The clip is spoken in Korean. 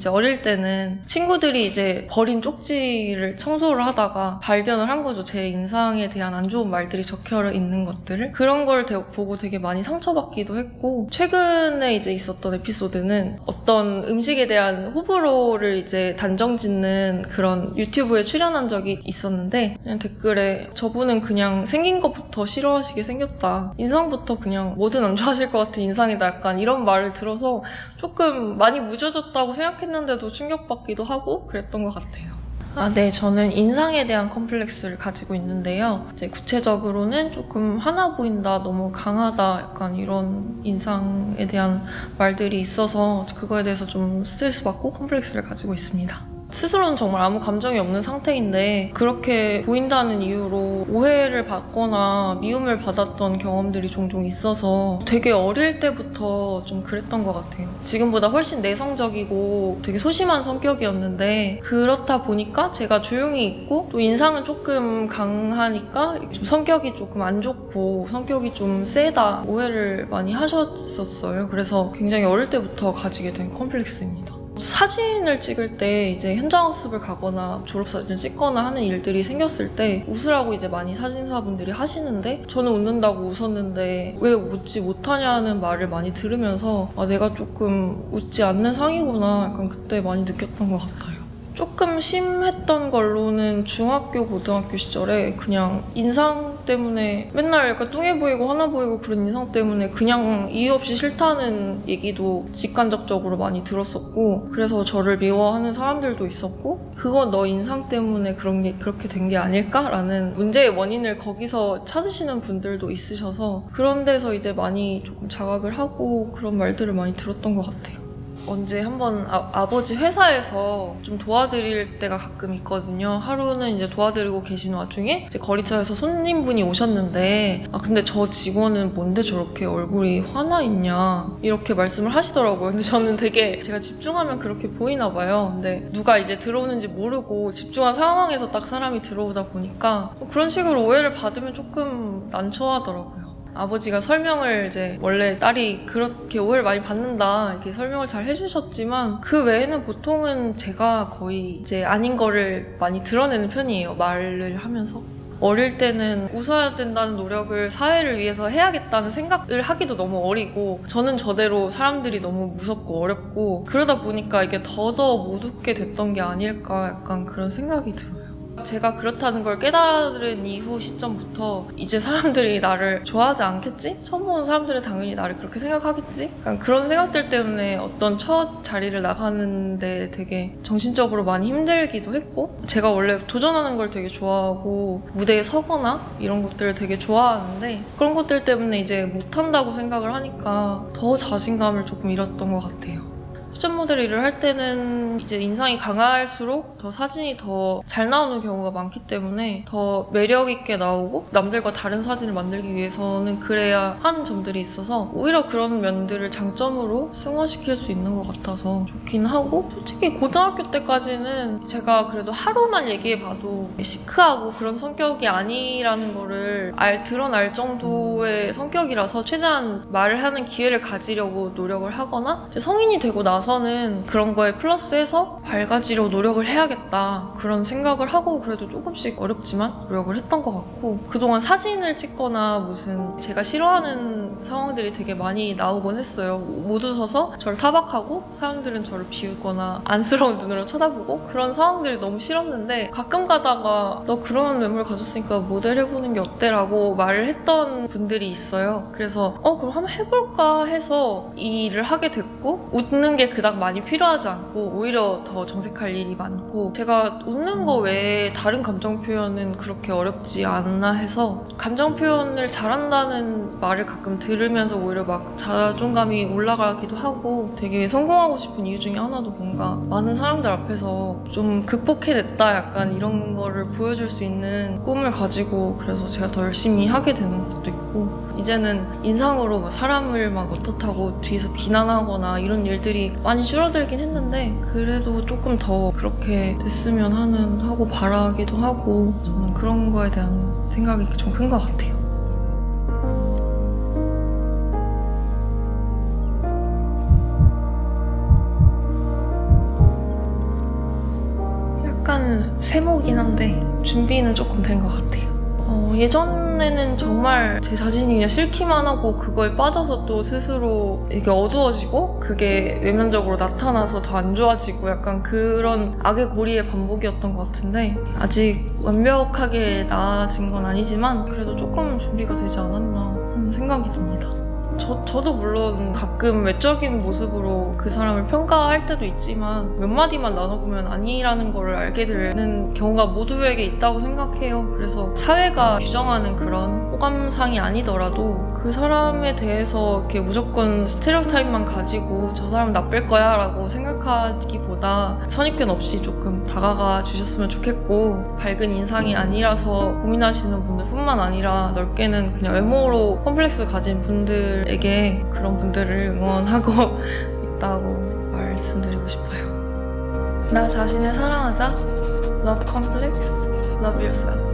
이제 어릴 때는 친구들이 이제 버린 쪽지를 청소를 하다가 발견을 한 거죠. 제 인상에 대한 안 좋은 말들이 적혀 있는 것들을. 그런 걸 되- 보고 되게 많이 상처받기도 했고, 최근에 이제 있었던 에피소드는 어떤 음식에 대한 호불호를 이제 단정 짓는 그런 유튜브에 출연한 적이 있었는데, 그냥 댓글에 저분은 그냥 생긴 것부터 싫어하시게 생겼다. 인상부터 그냥 뭐든 안 좋아하실 것 같은 인상이다. 약간 이런 말을 들어서 조금 많이 무뎌졌다고 생각했는데 도 충격받기도 하고 그랬던 것 같아요. 아, 네. 저는 인상에 대한 컴플렉스를 가지고 있는데요. 이제 구체적으로는 조금 하나 보인다, 너무 강하다, 약간 이런 인상에 대한 말들이 있어서 그거에 대해서 좀 스트레스 받고 컴플렉스를 가지고 있습니다. 스스로는 정말 아무 감정이 없는 상태인데 그렇게 보인다는 이유로 오해를 받거나 미움을 받았던 경험들이 종종 있어서 되게 어릴 때부터 좀 그랬던 것 같아요. 지금보다 훨씬 내성적이고 되게 소심한 성격이었는데 그렇다 보니까 제가 조용히 있고 또 인상은 조금 강하니까 좀 성격이 조금 안 좋고 성격이 좀 세다 오해를 많이 하셨었어요. 그래서 굉장히 어릴 때부터 가지게 된 컴플렉스입니다. 사진을 찍을 때 이제 현장 학습을 가거나 졸업사진을 찍거나 하는 일들이 생겼을 때 웃으라고 이제 많이 사진사분들이 하시는데 저는 웃는다고 웃었는데 왜 웃지 못하냐는 말을 많이 들으면서 아, 내가 조금 웃지 않는 상이구나 약간 그때 많이 느꼈던 것 같아요. 조금 심했던 걸로는 중학교, 고등학교 시절에 그냥 인상 때문에 맨날 약간 뚱해 보이고 화나 보이고 그런 인상 때문에 그냥 이유 없이 싫다는 얘기도 직간접적으로 많이 들었었고 그래서 저를 미워하는 사람들도 있었고 그건 너 인상 때문에 그런 게 그렇게 된 게 아닐까라는 문제의 원인을 거기서 찾으시는 분들도 있으셔서 그런 데서 이제 많이 조금 자각을 하고 그런 말들을 많이 들었던 것 같아요. 언제 한번 아, 버지 회사에서 좀 도와드릴 때가 가끔 있거든요. 하루는 이제 도와드리고 계신 와중에 이제 거리차에서 손님분이 오셨는데 아 근데 저 직원은 뭔데 저렇게 얼굴이 화나 있냐 이렇게 말씀을 하시더라고요. 근데 저는 되게 제가 집중하면 그렇게 보이나 봐요. 근데 누가 이제 들어오는지 모르고 집중한 상황에서 딱 사람이 들어오다 보니까 그런 식으로 오해를 받으면 조금 난처하더라고요. 아버지가 설명을 이제 원래 딸이 그렇게 오해를 많이 받는다 이렇게 설명을 잘 해주셨지만 그 외에는 보통은 제가 거의 이제 아닌 거를 많이 드러내는 편이에요 말을 하면서 어릴 때는 웃어야 된다는 노력을 사회를 위해서 해야겠다는 생각을 하기도 너무 어리고 저는 저대로 사람들이 너무 무섭고 어렵고 그러다 보니까 이게 더더 못 웃게 됐던 게 아닐까 약간 그런 생각이 들어요. 제가 그렇다는 걸 깨달은 이후 시점부터 이제 사람들이 나를 좋아하지 않겠지? 처음 보는 사람들은 당연히 나를 그렇게 생각하겠지? 약간 그런 생각들 때문에 어떤 첫 자리를 나가는데 되게 정신적으로 많이 힘들기도 했고 제가 원래 도전하는 걸 되게 좋아하고 무대에 서거나 이런 것들을 되게 좋아하는데 그런 것들 때문에 이제 못한다고 생각을 하니까 더 자신감을 조금 잃었던 것 같아요. 패션 모델 일을 할 때는 이제 인상이 강할수록 더 사진이 더 잘 나오는 경우가 많기 때문에 더 매력 있게 나오고 남들과 다른 사진을 만들기 위해서는 그래야 하는 점들이 있어서 오히려 그런 면들을 장점으로 승화시킬 수 있는 것 같아서 좋긴 하고 솔직히 고등학교 때까지는 제가 그래도 하루만 얘기해 봐도 시크하고 그런 성격이 아니라는 거를 알 드러날 정도의 성격이라서 최대한 말을 하는 기회를 가지려고 노력을 하거나 성인이 되고 나서 는 그런 거에 플러스해서 밝아지려고 노력을 해야겠다 그런 생각을 하고 그래도 조금씩 어렵지만 노력을 했던 것 같고 그동안 사진을 찍거나 무슨 제가 싫어하는 상황들이 되게 많이 나오곤 했어요. 못 웃어서 저를 타박하고 사람들은 저를 비웃거나 안쓰러운 눈으로 쳐다보고 그런 상황들이 너무 싫었는데 가끔 가다가 너 그런 외모를 가졌으니까 모델 해보는 게 어때라고 말을 했던 분들이 있어요. 그래서 어 그럼 한번 해볼까 해서 이 일을 하게 됐고 웃는 게 그닥 많이 필요하지 않고 오히려 더 정색할 일이 많고 제가 웃는 거 외에 다른 감정 표현은 그렇게 어렵지 않나 해서 감정 표현을 잘한다는 말을 가끔 들으면서 오히려 막 자존감이 올라가기도 하고 되게 성공하고 싶은 이유 중에 하나도 뭔가 많은 사람들 앞에서 좀 극복해냈다 약간 이런 거를 보여줄 수 있는 꿈을 가지고 그래서 제가 더 열심히 하게 되는 것도 있고 이제는 인상으로 뭐 사람을 막 어떻다고 뒤에서 비난하거나 이런 일들이 많이 줄어들긴 했는데 그래도 조금 더 그렇게 됐으면 하는 하고 바라기도 하고 저는 그런 거에 대한 생각이 좀 큰 것 같아요. 약간 세모긴 한데 준비는 조금 된 것 같아요. 어, 예전 에는 정말 제 자신이 그냥 싫기만 하고 그거에 빠져서 또 스스로 이게 어두워지고 그게 외면적으로 나타나서 더 안 좋아지고 약간 그런 악의 고리의 반복이었던 것 같은데 아직 완벽하게 나아진 건 아니지만 그래도 조금 준비가 되지 않았나 하는 생각이 듭니다. 저, 저도 물론 가끔 외적인 모습으로 그 사람을 평가할 때도 있지만 몇 마디만 나눠보면 아니라는 걸 알게 되는 경우가 모두에게 있다고 생각해요. 그래서 사회가 규정하는 그런 호감상이 아니더라도 그 사람에 대해서 이렇게 무조건 스테레오타입만 가지고 저 사람 나쁠 거야 라고 생각하기보다 선입견 없이 조금 다가가 주셨으면 좋겠고 밝은 인상이 아니라서 고민하시는 분들 뿐만 아니라 넓게는 그냥 외모로 컴플렉스 가진 분들에게 그런 분들을 응원하고 있다고 말씀드리고 싶어요. 나 자신을 사랑하자. Love complex, love yourself.